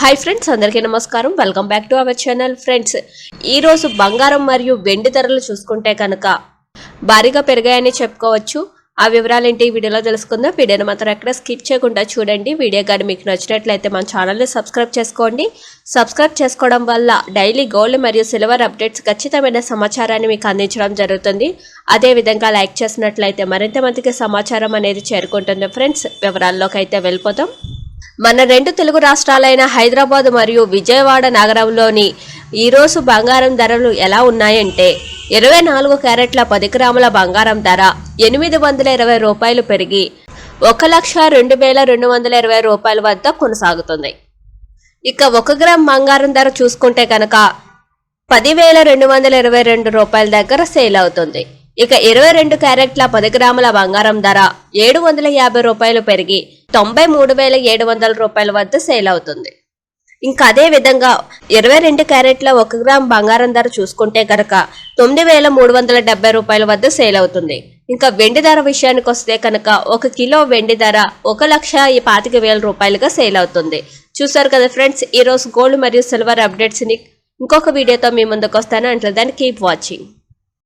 Hi friends అందరికీ నమస్కారం. Welcome back to our channel friends ఈరోజు బంగారం మరియు వెండి ధరలు చూసుకుంటే కనుక భారీగా పెరిగాయని చెప్పుకోవచ్చు. ఆ వివరాలు ఏంటి ఈ వీడియోలో తెలుసుకుందాం. వీడియోని మాత్రం ఎక్కడ స్కిప్ చేయకుండా చూడండి. వీడియో కానీ మీకు నచ్చినట్లయితే మన ఛానల్ని సబ్స్క్రైబ్ చేసుకోండి. సబ్స్క్రైబ్ చేసుకోవడం వల్ల డైలీ గోల్డ్ మరియు సిల్వర్ అప్డేట్స్ ఖచ్చితమైన సమాచారాన్ని మీకు అందించడం జరుగుతుంది. అదేవిధంగా లైక్ చేసినట్లయితే మరింత మందికి సమాచారం అనేది చేరుకుంటుంది ఫ్రెండ్స్ వివరాల్లోకి అయితే వెళ్ళిపోతాం మన రెండు తెలుగు రాష్ట్రాలైన హైదరాబాద్ మరియు విజయవాడ నగరంలోని ఈరోజు బంగారం ధరలు ఎలా ఉన్నాయంటే ఇరవై నాలుగు క్యారెట్ల పది గ్రాముల బంగారం ధర ఎనిమిది వందల ఇరవై రూపాయలు పెరిగి ఒక లక్ష రెండు వేల రెండు వందల ఇరవై రూపాయల వద్ద కొనసాగుతుంది. ఇక ఒక గ్రామ్ బంగారం ధర చూసుకుంటే కనుక పదివేల రెండు వందల ఇరవై రెండు రూపాయల దగ్గర సేల్ అవుతుంది. ఇక ఇరవై రెండు క్యారెట్ల పది గ్రాముల బంగారం ధర ఏడు వందల యాభై రూపాయలు పెరిగి తొంభై మూడు వేల ఏడు వందల రూపాయల వద్ద సేల్ అవుతుంది. ఇంకా అదే విధంగా ఇరవై రెండు క్యారెట్ల ఒక గ్రామ్ బంగారం ధర చూసుకుంటే కనుక తొమ్మిది వేల మూడు వందల డెబ్బై రూపాయల వద్ద సేల్ అవుతుంది. ఇంకా వెండి ధర విషయానికి వస్తే కనుక ఒక కిలో వెండి ధర ఒక లక్ష ఈ పాతిక వేల రూపాయలుగా సేల్ అవుతుంది. చూసారు కదా ఫ్రెండ్స్ ఈరోజు గోల్డ్ మరియు సిల్వర్ అప్డేట్స్ని ఇంకొక వీడియోతో మీ ముందుకు వస్తాను. అంటే దాన్ని కీప్ వాచింగ్